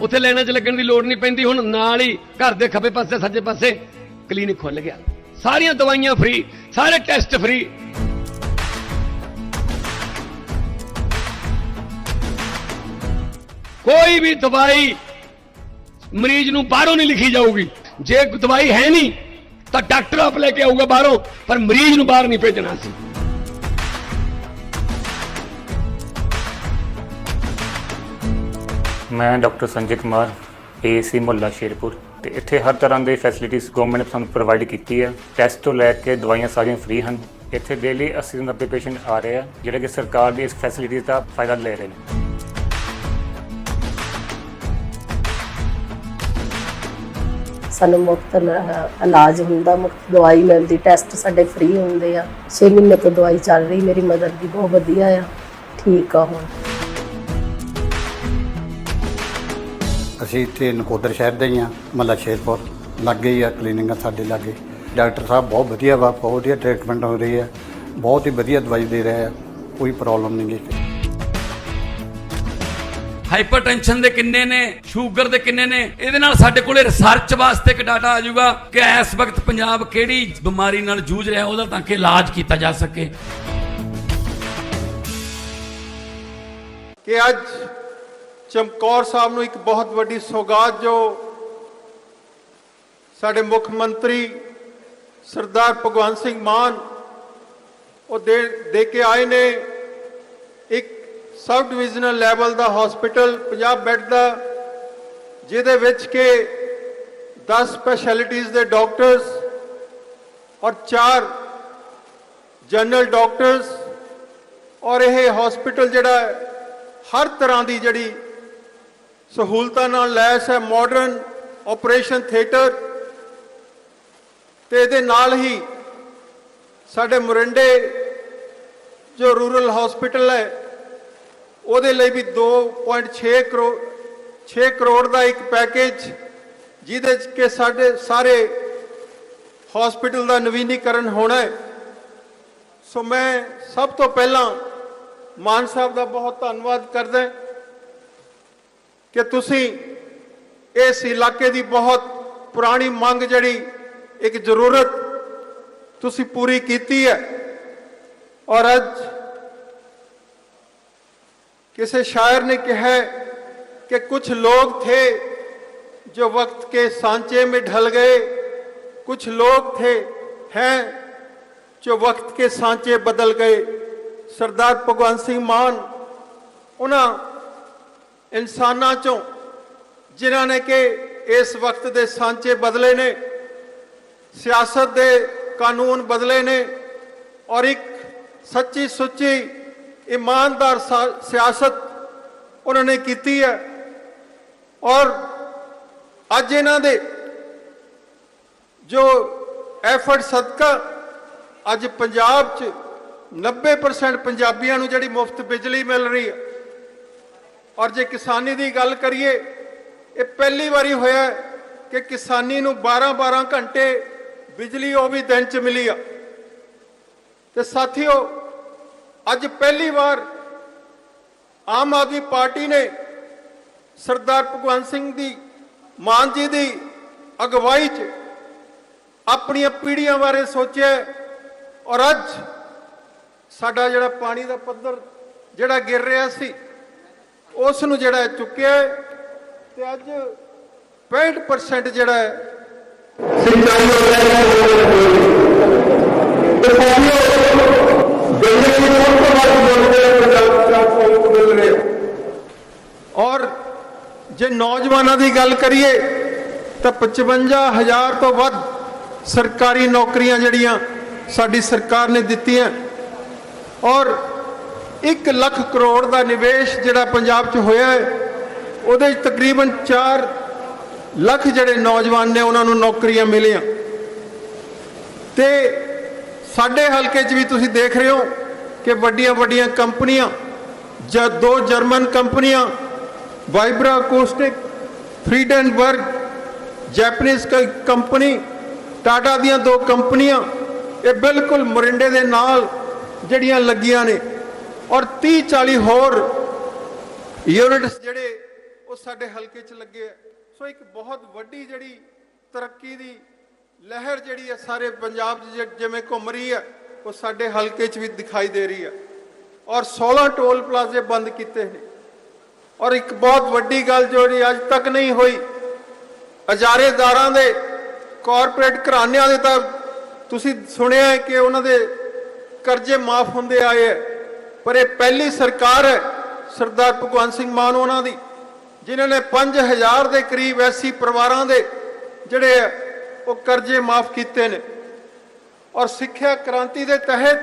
ਉੱਥੇ ਲਾਈਨਾਂ 'ਚ ਲੱਗਣ ਦੀ ਲੋੜ ਨਹੀਂ ਪੈਂਦੀ। ਹੁਣ ਨਾਲ ਹੀ ਘਰ ਦੇ ਖੱਬੇ ਪਾਸੇ, ਸੱਜੇ ਪਾਸੇ ਕਲੀਨਿਕ ਖੁੱਲ ਗਿਆ। ਸਾਰੀਆਂ ਦਵਾਈਆਂ ਫ੍ਰੀ ਸਾਰੇ ਟੈਸਟ ਫ੍ਰੀ ਕੋਈ ਵੀ ਦਵਾਈ ਮਰੀਜ਼ ਨੂੰ ਬਾਹਰੋਂ ਨਹੀਂ ਲਿਖੀ ਜਾਊਗੀ। ਜੇ ਦਵਾਈ ਹੈ ਨਹੀਂ, ਤਾਂ ਡਾਕਟਰ ਆਪ ਲੈ ਕੇ ਆਊਗਾ ਬਾਹਰੋਂ, ਪਰ ਮਰੀਜ਼ ਨੂੰ ਬਾਹਰ ਨਹੀਂ ਭੇਜਣਾ ਸੀ। ਮੈਂ ਡਾਕਟਰ ਸੰਜੇ ਕੁਮਾਰ ਏਸੀ ਮੁਹੱਲਾ ਸ਼ੇਰਪੁਰ ਤੇ ਇੱਥੇ ਹਰ ਤਰ੍ਹਾਂ ਦੇ ਫੈਸਿਲਿਟੀਜ਼ ਗਵਰਨਮੈਂਟ ਨੇ ਸਾਨੂੰ ਪ੍ਰੋਵਾਈਡ ਕੀਤੀ ਹੈ ਟੈਸਟ ਤੋਂ ਲੈ ਕੇ ਦਵਾਈਆਂ ਸਾਰੀਆਂ ਫ੍ਰੀ ਹਨ। ਇੱਥੇ ਡੇਲੀ 80 ਤੋਂ 90 ਪੇਸ਼ੈਂਟ ਆ ਰਹੇ ਆ, ਜਿਹੜੇ ਕਿ ਸਰਕਾਰ ਦੀ ਇਸ ਫੈਸਿਲਿਟੀ ਦਾ ਫਾਇਦਾ ਲੈ ਰਹੇ ਨੇ। ਸਾਨੂੰ ਮੁਫਤ ਇਲਾਜ ਹੁੰਦਾ, ਮੁਫਤ ਦਵਾਈ ਮਿਲਦੀ ਟੈਸਟ ਸਾਡੇ ਫ੍ਰੀ ਹੁੰਦੇ ਆ। 6 ਮਹੀਨੇ ਤੋਂ ਦਵਾਈ ਚੱਲ ਰਹੀ, ਮੇਰੀ ਮਦਰ ਦੀ ਬਹੁਤ ਵਧੀਆ ਆ। ਠੀਕ ਆ ਹੁਣ। ਅਸੀਂ ਇੱਥੇ ਨਕੋਦਰ ਸ਼ਹਿਰ ਦੇ ਹੀ ਹਾਂ ਮੱਲਾ ਸ਼ੇਰਪੁਰ। ਲਾਗੇ ਹੀ ਆ ਕਲੀਨਿਕ ਆ ਸਾਡੇ ਲਾਗੇ। ਡਾਕਟਰ ਸਾਹਿਬ ਬਹੁਤ ਵਧੀਆ ਵਾ ਬਹੁਤ ਵਧੀਆ ਟ੍ਰੀਟਮੈਂਟ ਹੋ ਰਹੀ ਹੈ ਬਹੁਤ ਹੀ ਵਧੀਆ ਦਵਾਈ ਦੇ ਰਹੇ ਆ ਕੋਈ ਪ੍ਰੋਬਲਮ ਨਹੀਂ ਗੀ। ਹਾਈਪਰਟੈਂਸ਼ਨ ਦੇ ਕਿੰਨੇ ਨੇ ਸ਼ੂਗਰ ਦੇ ਕਿੰਨੇ ਨੇ ਇਹਦੇ ਨਾਲ ਸਾਡੇ ਕੋਲੇ ਰਿਸਰਚ ਵਾਸਤੇ ਇੱਕ ਡਾਟਾ ਆ ਜਾਊਗਾ ਕਿ ਇਸ ਵਕਤ ਪੰਜਾਬ ਕਿਹੜੀ ਬਿਮਾਰੀ ਨਾਲ ਜੂਝ ਰਿਹਾ ਉਹਦਾ ਤਾਂ ਕਿ ਇਲਾਜ ਕੀਤਾ ਜਾ ਸਕੇ। ਕਿ ਅੱਜ ਚਮਕੌਰ ਸਾਹਿਬ ਨੂੰ ਇੱਕ ਬਹੁਤ ਵੱਡੀ ਸੌਗਾਤ ਜੋ ਸਾਡੇ ਮੁੱਖ ਮੰਤਰੀ ਸਰਦਾਰ ਭਗਵੰਤ ਸਿੰਘ ਮਾਨ ਉਹ ਦੇ ਦੇ ਕੇ ਆਏ ਨੇ, ਇੱਕ ਸਬ ਡਿਵੀਜ਼ਨਲ ਲੈਵਲ ਦਾ ਹਸਪੀਟਲ 50 ਬੈੱਡ ਦਾ, ਜਿਹਦੇ ਵਿੱਚ ਕਿ 10 ਸਪੈਸ਼ਲਿਟੀਜ਼ ਦੇ ਡਾਕਟਰਸ ਔਰ 4 ਜਨਰਲ ਡਾਕਟਰਸ ਔਰ ਇਹ ਹਸਪੀਟਲ ਜਿਹੜਾ ਹਰ ਤਰ੍ਹਾਂ ਦੀ ਜਿਹੜੀ ਸਹੂਲਤਾਂ ਨਾਲ ਲੈਸ ਹੈ ਮਾਡਰਨ ਆਪਰੇਸ਼ਨ ਥੀਏਟਰ ਤੇ ਇਹਦੇ ਨਾਲ ਹੀ ਸਾਡੇ ਮੁਰਿੰਡੇ ਜੋ ਰੂਰਲ ਹਸਪੀਟਲ ਹੈ, ਉਹਦੇ ਲਈ ਵੀ 2.6 ਕਰੋੜ 6 ਕਰੋੜ ਦਾ ਇੱਕ ਪੈਕੇਜ ਜਿਹਦੇ ਚ ਕਿ ਸਾਡੇ ਸਾਰੇ ਹਸਪੀਟਲ ਦਾ ਨਵੀਨੀਕਰਨ ਹੋਣਾ ਹੈ। ਸੋ ਮੈਂ ਸਭ ਤੋਂ ਪਹਿਲਾਂ ਮਾਨ ਸਾਹਿਬ ਦਾ ਬਹੁਤ ਧੰਨਵਾਦ ਕਰਦਾ ਹਾਂ। ਕਿ ਤੁਸੀਂ ਇਸ ਇਲਾਕੇ ਦੀ ਬਹੁਤ ਪੁਰਾਣੀ ਮੰਗ ਜਿਹੜੀ ਇੱਕ ਜ਼ਰੂਰਤ ਤੁਸੀਂ ਪੂਰੀ ਕੀਤੀ ਹੈ ਔਰ ਅੱਜ ਕਿਸੇ शायर ने कहा है कि कुछ लोग थे जो वक्त के सांचे में ढल गए कुछ लोग थे हैं जो वक्त के सांचे बदल गए ਸਰਦਾਰ ਭਗਵੰਤ ਸਿੰਘ ਮਾਨ ਉਹਨਾਂ ਇਨਸਾਨਾਂ ਚੋਂ ਜਿਨ੍ਹਾਂ ਨੇ ਕਿ ਇਸ ਵਕਤ ਦੇ ਸਾਂਚੇ ਬਦਲੇ ਨੇ, ਸਿਆਸਤ ਦੇ ਕਾਨੂੰਨ ਬਦਲੇ ਨੇ ਔਰ ਇੱਕ ਸੱਚੀ ਸੁੱਚੀ ਇਮਾਨਦਾਰ ਸਾ- ਸਿਆਸਤ ਉਹਨਾਂ ਨੇ ਕੀਤੀ ਹੈ ਔਰ ਅੱਜ ਇਹਨਾਂ ਦੇ ਜੋ ਐਫਰਟ ਸਦਕਾ ਅੱਜ ਪੰਜਾਬ 'ਚ 90% ਪੰਜਾਬੀਆਂ ਨੂੰ ਜਿਹੜੀ ਮੁਫਤ ਬਿਜਲੀ ਮਿਲ ਰਹੀ ਹੈ ਔਰ ਜੇ ਕਿਸਾਨੀ ਦੀ ਗੱਲ ਕਰੀਏ, ਇਹ ਪਹਿਲੀ ਵਾਰੀ ਹੋਇਆ ਕਿ ਕਿਸਾਨੀ ਨੂੰ 12-12 ਘੰਟੇ ਬਿਜਲੀ ਉਹ ਵੀ ਦਿਨ 'ਚ ਮਿਲੀ ਆ। ਤੇ ਸਾਥੀਓ, ਅੱਜ ਪਹਿਲੀ ਵਾਰ ਆਮ ਆਦਮੀ ਪਾਰਟੀ ਨੇ ਸਰਦਾਰ ਭਗਵੰਤ ਸਿੰਘ ਦੀ, ਮਾਨ ਜੀ ਦੀ ਅਗਵਾਈ 'ਚ ਆਪਣੀਆਂ ਪੀੜ੍ਹੀਆਂ ਬਾਰੇ ਸੋਚਿਆ ਔਰ ਅੱਜ ਸਾਡਾ ਜਿਹੜਾ ਪਾਣੀ ਦਾ ਪੱਧਰ ਜਿਹੜਾ ਗਿਰ ਰਿਹਾ ਸੀ ਉਸ ਨੂੰ ਜਿਹੜਾ ਹੈ ਚੁੱਕਿਆ ਹੈ ਤੇ ਅੱਜ 65% ਜਿਹੜਾ ਹੈ ਸਿੰਚਾਈ ਹੋ ਰਿਹਾ ਹੈ ਤੇ ਸਾਥੀਓ ਗੰਗੇ ਦੀ ਸਭ ਤੋਂ ਬੋਲਦੇ ਪੰਜਾਬ ਚਾਰ ਨੂੰ ਮਿਲ ਰਹੇ ਔਰ ਜੇ ਨੌਜਵਾਨਾਂ ਦੀ ਗੱਲ ਕਰੀਏ ਤਾਂ 55000 ਤੋਂ ਵੱਧ ਸਰਕਾਰੀ ਨੌਕਰੀਆਂ ਜਿਹੜੀਆਂ ਸਾਡੀ ਸਰਕਾਰ ਨੇ ਦਿੱਤੀਆਂ ਔਰ 1 ਲੱਖ ਕਰੋੜ ਦਾ ਨਿਵੇਸ਼ ਜਿਹੜਾ ਪੰਜਾਬ 'ਚ ਹੋਇਆ ਹੈ, ਉਹਦੇ 'ਚ ਤਕਰੀਬਨ 4 ਲੱਖ ਜਿਹੜੇ ਨੌਜਵਾਨ ਨੇ ਉਹਨਾਂ ਨੂੰ ਨੌਕਰੀਆਂ ਮਿਲੀਆਂ। ਤੇ ਸਾਡੇ ਹਲਕੇ 'ਚ ਵੀ ਤੁਸੀਂ ਦੇਖ ਰਹੇ ਹੋ ਕਿ ਵੱਡੀਆਂ ਵੱਡੀਆਂ ਕੰਪਨੀਆਂ ਜਾਂ ਦੋ ਜਰਮਨ ਕੰਪਨੀਆਂ Vibracoustic Freudenberg Japanese company Tata ਦੀਆਂ ਦੋ ਕੰਪਨੀਆਂ, ਇਹ ਬਿਲਕੁਲ ਮੋਰਿੰਡੇ ਦੇ ਨਾਲ ਜਿਹੜੀਆਂ ਲੱਗੀਆਂ ਨੇ। ਔਰ 30 40 ਹੋਰ ਯੂਨਿਟਸ ਜਿਹੜੇ ਉਹ ਸਾਡੇ ਹਲਕੇ 'ਚ ਲੱਗੇ ਆ। ਸੋ ਇੱਕ ਬਹੁਤ ਵੱਡੀ ਜਿਹੜੀ ਤਰੱਕੀ ਦੀ ਲਹਿਰ ਜਿਹੜੀ ਹੈ ਸਾਰੇ ਪੰਜਾਬ 'ਚ ਜਿ- ਜਿਵੇਂ ਘੁੰਮ ਰਹੀ ਹੈ ਉਹ ਸਾਡੇ ਹਲਕੇ 'ਚ ਵੀ ਦਿਖਾਈ ਦੇ ਰਹੀ ਹੈ ਔਰ 16 ਟੋਲ ਪਲਾਜ਼ੇ ਬੰਦ ਕੀਤੇ ਨੇ। ਔਰ ਇੱਕ ਬਹੁਤ ਵੱਡੀ ਗੱਲ ਜਿਹੜੀ ਅੱਜ ਤੱਕ ਨਹੀਂ ਹੋਈ ਅਜਾਰੇਦਾਰਾਂ ਦੇ ਕਾਰਪੋਰੇਟ ਘਰਾਣਿਆਂ ਦੇ ਤਾਂ ਤੁਸੀਂ ਸੁਣਿਆ ਕਿ ਉਹਨਾਂ ਦੇ ਕਰਜ਼ੇ ਮਾਫ ਹੁੰਦੇ ਆਏ ਹੈ ਪਰ ਇਹ ਪਹਿਲੀ ਸਰਕਾਰ ਹੈ ਸਰਦਾਰ ਭਗਵੰਤ ਸਿੰਘ ਮਾਨ ਉਹਨਾਂ ਦੀ ਜਿਨ੍ਹਾਂ ਨੇ 5000 ਦੇ ਕਰੀਬ ਐਸੀ ਪਰਿਵਾਰਾਂ ਦੇ ਜਿਹੜੇ ਹੈ, ਉਹ ਕਰਜ਼ੇ ਮਾਫ ਕੀਤੇ ਨੇ। ਔਰ ਸਿੱਖਿਆ ਕ੍ਰਾਂਤੀ ਦੇ ਤਹਿਤ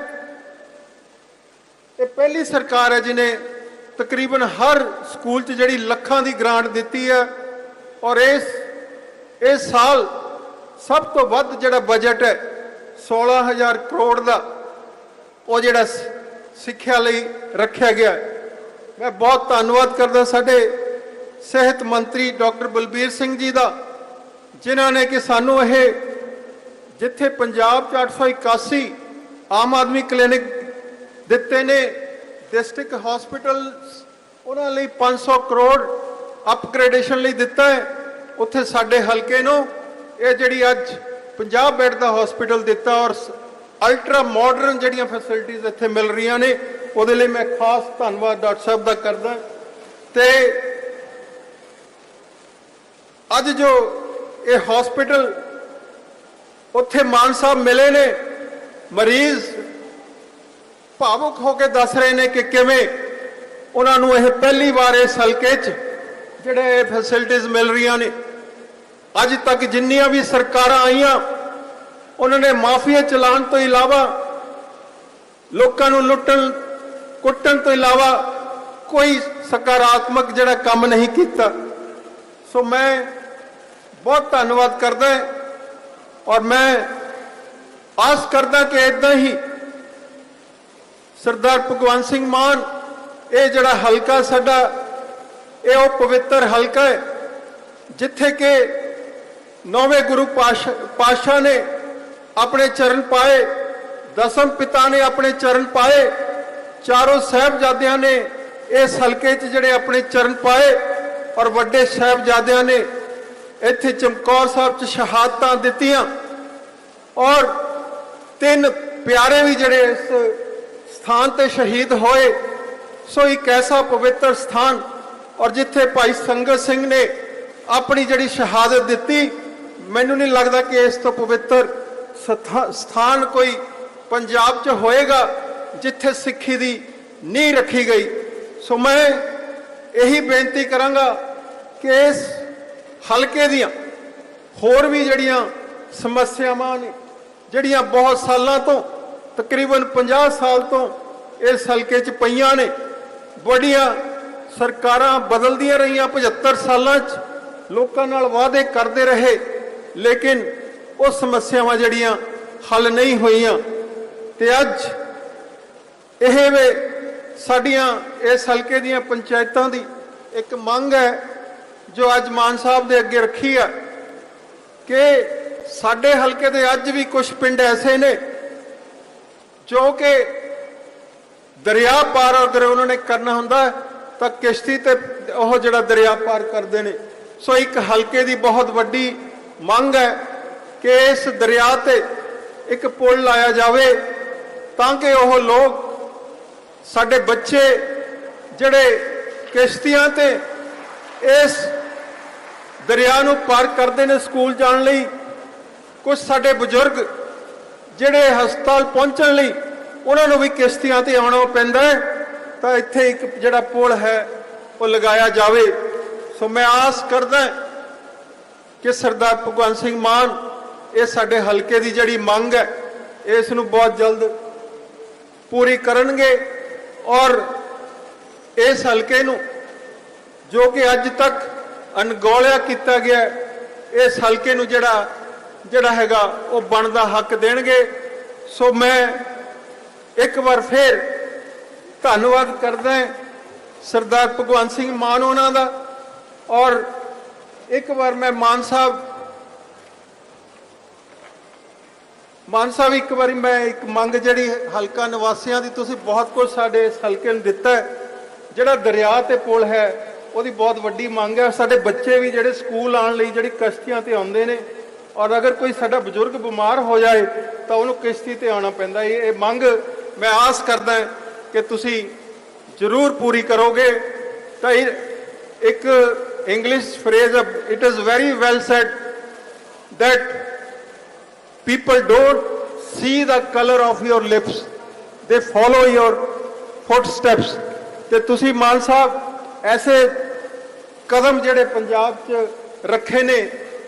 ਇਹ ਪਹਿਲੀ ਸਰਕਾਰ ਹੈ ਜਿਨੇ ਤਕਰੀਬਨ ਹਰ ਸਕੂਲ 'ਚ ਜਿਹੜੀ ਲੱਖਾਂ ਦੀ ਗ੍ਰਾਂਟ ਦਿੱਤੀ ਹੈ। ਔਰ ਇਸ ਇਸ ਸਾਲ ਸਭ ਤੋਂ ਵੱਧ ਜਿਹੜਾ ਬਜਟ ਹੈ 16000 ਕਰੋੜ ਦਾ ਉਹ ਜਿਹੜਾ ਸਿੱਖਿਆ ਲਈ ਰੱਖਿਆ ਗਿਆ। ਮੈਂ ਬਹੁਤ ਧੰਨਵਾਦ ਕਰਦਾ ਸਾਡੇ ਸਿਹਤ ਮੰਤਰੀ ਡਾਕਟਰ ਬਲਬੀਰ ਸਿੰਘ ਜੀ ਦਾ, ਜਿਨ੍ਹਾਂ ਨੇ ਕਿ ਸਾਨੂੰ ਇਹ ਜਿੱਥੇ ਪੰਜਾਬ 'ਚ 881 ਆਮ ਆਦਮੀ ਕਲੀਨਿਕ ਦਿੱਤੇ ਨੇ, ਡਿਸਟ੍ਰਿਕਟ ਹਸਪੀਟਲ ਉਹਨਾਂ ਲਈ 500 ਕਰੋੜ ਅਪਗ੍ਰੇਡੇਸ਼ਨ ਲਈ ਦਿੱਤਾ ਹੈ। ਉੱਥੇ ਸਾਡੇ ਹਲਕੇ ਨੂੰ ਇਹ ਜਿਹੜੀ ਅੱਜ 50 ਬੈੱਡ ਦਾ ਹਸਪੀਟਲ ਦਿੱਤਾ ਔਰ ਅਲਟਰਾ ਮਾਡਰਨ ਜਿਹੜੀਆਂ ਫੈਸਿਲਿਟੀਆਂ ਇੱਥੇ ਮਿਲ ਰਹੀਆਂ ਨੇ, ਉਹਦੇ ਲਈ ਮੈਂ ਖਾਸ ਧੰਨਵਾਦ ਡਾਕਟਰ ਸਾਹਿਬ ਦਾ ਕਰਦਾ। ਤੇ ਅੱਜ ਜੋ ਇਹ ਹਸਪੀਟਲ ਉੱਥੇ ਮਾਨ ਸਾਹਿਬ ਮਿਲੇ ਨੇ, ਮਰੀਜ਼ ਭਾਵੁਕ ਹੋ ਕੇ ਦੱਸ ਰਹੇ ਨੇ ਕਿ ਕਿਵੇਂ ਉਹਨਾਂ ਨੂੰ ਇਹ ਪਹਿਲੀ ਵਾਰ ਇਸ ਹਲਕੇ 'ਚ ਜਿਹੜੇ ਇਹ ਫੈਸਿਲਿਟੀਆਂ ਮਿਲ ਰਹੀਆਂ ਨੇ। ਅੱਜ ਤੱਕ ਜਿੰਨੀਆਂ ਵੀ ਸਰਕਾਰਾਂ ਆਈਆਂ ਉਹਨਾਂ ਨੇ ਮਾਫੀਆ ਚਲਾਉਣ ਤੋਂ ਇਲਾਵਾ, ਲੋਕਾਂ ਨੂੰ ਲੁੱਟਣ, ਕੁੱਟਣ ਤੋਂ ਇਲਾਵਾ ਕੋਈ ਸਕਾਰਾਤਮਕ ਜਿਹੜਾ ਕੰਮ ਨਹੀਂ ਕੀਤਾ। ਸੋ ਮੈਂ ਬਹੁਤ ਧੰਨਵਾਦ ਕਰਦਾ ਹਾਂ ਔਰ ਮੈਂ ਆਸ ਕਰਦਾ ਕਿ ਇਦਾਂ ਹੀ ਸਰਦਾਰ ਭਗਵੰਤ ਸਿੰਘ ਮਾਨ, ਇਹ ਜਿਹੜਾ ਹਲਕਾ ਸਾਡਾ, ਇਹ ਉਹ ਪਵਿੱਤਰ ਹਲਕਾ ਹੈ, ਜਿੱਥੇ ਕਿ ਨੌਵੇਂ ਗੁਰੂ ਪਾਸ਼ਾ ਪਾਸ਼ਾ ਨੇ ਆਪਣੇ ਚਰਨ ਪਾਏ, ਦਸਮ ਪਿਤਾ ਨੇ ਆਪਣੇ ਚਰਨ ਪਾਏ, ਚਾਰੋਂ ਸਾਹਿਬਜ਼ਾਦਿਆਂ ਨੇ ਇਸ ਹਲਕੇ 'ਚ ਜਿਹੜੇ ਆਪਣੇ ਚਰਨ ਪਾਏ ਔਰ ਵੱਡੇ ਸਾਹਿਬਜ਼ਾਦਿਆਂ ਨੇ ਇੱਥੇ ਚਮਕੌਰ ਸਾਹਿਬ 'ਚ ਸ਼ਹਾਦਤਾਂ ਦਿੱਤੀਆਂ ਔਰ ਤਿੰਨ ਪਿਆਰੇ ਵੀ ਜਿਹੜੇ ਇਸ ਸਥਾਨ ਤੇ ਸ਼ਹੀਦ ਹੋਏ। ਸੋ ਇੱਕ ਐਸਾ ਪਵਿੱਤਰ ਸਥਾਨ ਔਰ ਜਿੱਥੇ ਭਾਈ ਸੰਗਤ ਸਿੰਘ ਨੇ ਆਪਣੀ ਜਿਹੜੀ ਸ਼ਹਾਦਤ ਦਿੱਤੀ, ਮੈਨੂੰ ਨਹੀਂ ਲੱਗਦਾ ਕਿ ਇਸ ਤੋਂ ਪਵਿੱਤਰ ਸਥਾਨ ਕੋਈ ਪੰਜਾਬ 'ਚ ਹੋਏਗਾ ਜਿੱਥੇ ਸਿੱਖੀ ਦੀ ਨੀਂਹ ਰੱਖੀ ਗਈ। ਸੋ ਮੈਂ ਇਹੀ ਬੇਨਤੀ ਕਰਾਂਗਾ ਕਿ ਇਸ ਹਲਕੇ ਦੀਆਂ ਹੋਰ ਵੀ ਜਿਹੜੀਆਂ ਸਮੱਸਿਆਵਾਂ ਨੇ, ਜਿਹੜੀਆਂ ਬਹੁਤ ਸਾਲਾਂ ਤੋਂ, ਤਕਰੀਬਨ 50 ਸਾਲ ਤੋਂ ਇਸ ਹਲਕੇ 'ਚ ਪਈਆਂ ਨੇ, ਬੜੀਆਂ ਸਰਕਾਰਾਂ ਬਦਲਦੀਆਂ ਰਹੀਆਂ। 75 ਸਾਲਾਂ 'ਚ ਲੋਕਾਂ ਨਾਲ ਵਾਅਦੇ ਕਰਦੇ ਰਹੇ, ਲੇਕਿਨ ਉਹ ਸਮੱਸਿਆਵਾਂ ਜਿਹੜੀਆਂ ਹੱਲ ਨਹੀਂ ਹੋਈਆਂ। ਤੇ ਅੱਜ ਇਹ ਵੇ ਸਾਡੀਆਂ, ਇਸ ਹਲਕੇ ਦੀਆਂ ਪੰਚਾਇਤਾਂ ਦੀ ਇੱਕ ਮੰਗ ਹੈ, ਜੋ ਅੱਜ ਮਾਨ ਸਾਹਿਬ ਦੇ ਅੱਗੇ ਰੱਖੀ ਹੈ ਕਿ ਸਾਡੇ ਹਲਕੇ ਦੇ ਅੱਜ ਵੀ ਕੁਝ ਪਿੰਡ ਐਸੇ ਨੇ, ਜੋ ਕਿ ਦਰਿਆ ਪਾਰ ਅਗਰ ਉਹਨਾਂ ਨੇ ਕਰਨਾ ਹੁੰਦਾ, ਤਾਂ ਕਿਸ਼ਤੀ ਤੇ ਉਹ ਜਿਹੜਾ ਦਰਿਆ ਪਾਰ ਕਰਦੇ ਨੇ। ਸੋ ਇੱਕ ਹਲਕੇ ਦੀ ਬਹੁਤ ਵੱਡੀ ਮੰਗ ਹੈ ਕਿ ਇਸ ਦਰਿਆ ਤੇ ਇੱਕ ਪੁਲ ਲਾਇਆ ਜਾਵੇ ਤਾਂ ਕਿ ਉਹ ਲੋਕ ਸਾਡੇ ਬੱਚੇ ਜਿਹੜੇ ਕਿਸ਼ਤੀਆਂ ਤੇ ਇਸ ਦਰਿਆ ਨੂੰ ਪਾਰ ਕਰਦੇ ਨੇ ਸਕੂਲ ਜਾਣ ਲਈ ਕੁਝ ਸਾਡੇ ਬਜ਼ੁਰਗ ਜਿਹੜੇ ਹਸਪਤਾਲ ਪਹੁੰਚਣ ਲਈ ਉਹਨਾਂ ਨੂੰ ਵੀ ਕਿਸ਼ਤੀਆਂ ਤੇ ਆਉਣਾ ਪੈਂਦਾ ਤਾਂ ਇੱਥੇ ਇੱਕ ਜਿਹੜਾ ਪੁਲ ਹੈ ਉਹ ਲਗਾਇਆ ਜਾਵੇ। ਸੋ ਮੈਂ ਆਸ ਕਰਦਾ ਕਿ ਸਰਦਾਰ ਭਗਵੰਤ ਸਿੰਘ ਮਾਨ ਇਹ ਸਾਡੇ ਹਲਕੇ ਦੀ ਜਿਹੜੀ ਮੰਗ ਹੈ, ਇਸ ਨੂੰ ਬਹੁਤ ਜਲਦ ਪੂਰੀ ਕਰਨਗੇ ਔਰ ਇਸ ਹਲਕੇ ਨੂੰ ਜੋ ਕਿ ਅੱਜ ਤੱਕ ਅਣਗੌਲਿਆ ਕੀਤਾ ਗਿਆ ਇਸ ਹਲਕੇ ਨੂੰ ਜਿਹੜਾ ਜਿਹੜਾ ਹੈਗਾ ਉਹ ਬਣਦਾ ਹੱਕ ਦੇਣਗੇ। ਸੋ ਮੈਂ ਇੱਕ ਵਾਰ ਫੇਰ ਧੰਨਵਾਦ ਕਰਦਾ ਸਰਦਾਰ ਭਗਵੰਤ ਸਿੰਘ ਮਾਨ ਉਹਨਾਂ ਦਾ ਔਰ ਇੱਕ ਵਾਰ ਮੈਂ ਮਾਨ ਸਾਹਿਬ ਮਾਨ ਸਾਹਿਬ, ਇੱਕ ਵਾਰੀ ਮੈਂ ਇੱਕ ਮੰਗ ਜਿਹੜੀ ਹਲਕਾ ਨਿਵਾਸੀਆਂ ਦੀ, ਤੁਸੀਂ ਬਹੁਤ ਕੁਝ ਸਾਡੇ ਇਸ ਹਲਕੇ ਨੂੰ ਦਿੱਤਾ ਜਿਹੜਾ ਦਰਿਆ ਤੇ ਪੁਲ ਹੈ, ਉਹਦੀ ਬਹੁਤ ਵੱਡੀ ਮੰਗ ਹੈ। ਸਾਡੇ ਬੱਚੇ ਵੀ ਜਿਹੜੇ ਸਕੂਲ ਆਉਣ ਲਈ ਜਿਹੜੀ ਕਸ਼ਤੀਆਂ ਤੇ ਆਉਂਦੇ ਨੇ, ਔਰ ਅਗਰ ਕੋਈ ਸਾਡਾ ਬਜ਼ੁਰਗ ਬਿਮਾਰ ਹੋ ਜਾਏ, ਤਾਂ ਉਹਨੂੰ ਕਿਸ਼ਤੀ ਤੇ ਆਉਣਾ ਪੈਂਦਾ ਇਹ ਮੰਗ ਮੈਂ ਆਸ ਕਰਦਾ ਕਿ ਤੁਸੀਂ ਜ਼ਰੂਰ ਪੂਰੀ ਕਰੋਗੇ। ਤਾਂ ਇਹ ਇੱਕ English phrase it is very well said that people don't see the color of your lips. They follow your footsteps. ਤੇ ਤੁਸੀਂ ਮਾਨ ਸਾਹਿਬ, ਐਸੇ ਕਦਮ ਜਿਹੜੇ ਪੰਜਾਬ 'ਚ ਰੱਖੇ ਨੇ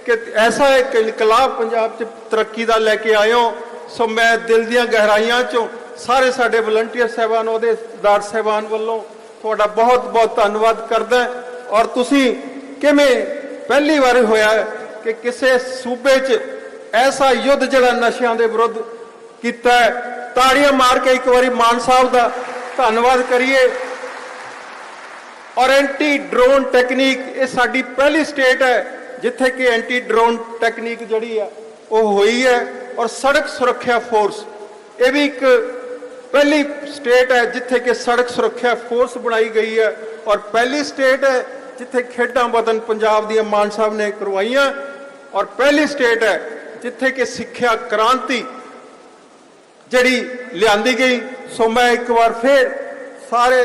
ਕਿ ਐਸਾ ਇੱਕ ਇਨਕਲਾਬ ਪੰਜਾਬ 'ਚ ਤਰੱਕੀ ਦਾ ਲੈ ਕੇ ਆਏ ਹੋ ਸੋ ਮੈਂ ਦਿਲ ਦੀਆਂ ਗਹਿਰਾਈਆਂ 'ਚੋਂ ਸਾਰੇ ਸਾਡੇ ਵਲੰਟੀਅਰ ਸਹਿਬਾਨ ਉਹਦੇਦਾਰ ਸਹਿਬਾਨ ਵੱਲੋਂ ਤੁਹਾਡਾ ਬਹੁਤ ਬਹੁਤ ਧੰਨਵਾਦ ਕਰਦਾ ਔਰ ਤੁਸੀਂ ਕਿਵੇਂ ਪਹਿਲੀ ਵਾਰ ਹੋਇਆ ਕਿ ਕਿਸੇ ਸੂਬੇ 'ਚ ਐਸਾ ਯੁੱਧ ਜਿਹੜਾ ਨਸ਼ਿਆਂ ਦੇ ਵਿਰੁੱਧ ਕੀਤਾ ਹੈ, ਤਾੜੀਆਂ ਮਾਰ ਕੇ ਇੱਕ ਵਾਰੀ ਮਾਨ ਸਾਹਿਬ ਦਾ ਧੰਨਵਾਦ ਕਰੀਏ। ਔਰ ਐਂਟੀ ਡਰੋਨ ਟੈਕਨੀਕ ਇਹ ਸਾਡੀ ਪਹਿਲੀ ਸਟੇਟ ਹੈ, ਜਿੱਥੇ ਕਿ ਐਂਟੀ ਡਰੋਨ ਟੈਕਨੀਕ ਜਿਹੜੀ ਆ, ਉਹ ਹੋਈ ਹੈ। ਔਰ ਸੜਕ ਸੁਰੱਖਿਆ ਫੋਰਸ ਇਹ ਵੀ ਇੱਕ ਪਹਿਲੀ ਸਟੇਟ ਹੈ, ਜਿੱਥੇ ਕਿ ਸੜਕ ਸੁਰੱਖਿਆ ਫੋਰਸ ਬਣਾਈ ਗਈ ਹੈ। ਔਰ ਪਹਿਲੀ ਸਟੇਟ ਹੈ, ਜਿੱਥੇ ਖੇਡਾਂ ਵਤਨ ਪੰਜਾਬ ਦੀਆਂ ਮਾਨ ਸਾਹਿਬ ਨੇ ਕਰਵਾਈਆਂ। ਔਰ ਪਹਿਲੀ ਸਟੇਟ ਹੈ ਜਿੱਥੇ ਕਿ ਸਿੱਖਿਆ ਕ੍ਰਾਂਤੀ ਜਿਹੜੀ ਲਿਆਂਦੀ ਗਈ, ਸੋ ਮੈਂ ਇੱਕ ਵਾਰ ਫੇਰ ਸਾਰੇ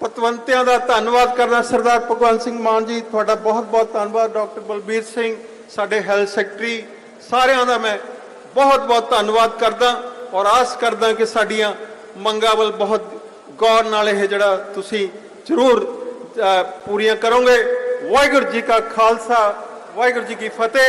ਪਤਵੰਤਿਆਂ ਦਾ ਧੰਨਵਾਦ ਕਰਦਾ। ਸਰਦਾਰ ਭਗਵੰਤ ਸਿੰਘ ਮਾਨ ਜੀ, ਤੁਹਾਡਾ ਬਹੁਤ ਬਹੁਤ ਧੰਨਵਾਦ। ਡਾਕਟਰ ਬਲਬੀਰ ਸਿੰਘ, ਸਾਡੇ ਹੈਲਥ ਸੈਕਟਰੀ, ਸਾਰਿਆਂ ਦਾ ਮੈਂ ਬਹੁਤ ਬਹੁਤ ਧੰਨਵਾਦ ਕਰਦਾ ਔਰ ਆਸ ਕਰਦਾ ਕਿ ਸਾਡੀਆਂ ਮੰਗਾਂ ਵੱਲ ਬਹੁਤ ਗੌਰ ਨਾਲ ਇਹ ਜਿਹੜਾ ਤੁਸੀਂ ਜ਼ਰੂਰ ਪੂਰੀਆਂ ਕਰੋਗੇ। ਵਾਹਿਗੁਰੂ ਜੀ ਕਾ ਖਾਲਸਾ, ਵਾਹਿਗੁਰੂ ਜੀ ਕੀ ਫਤਿਹ।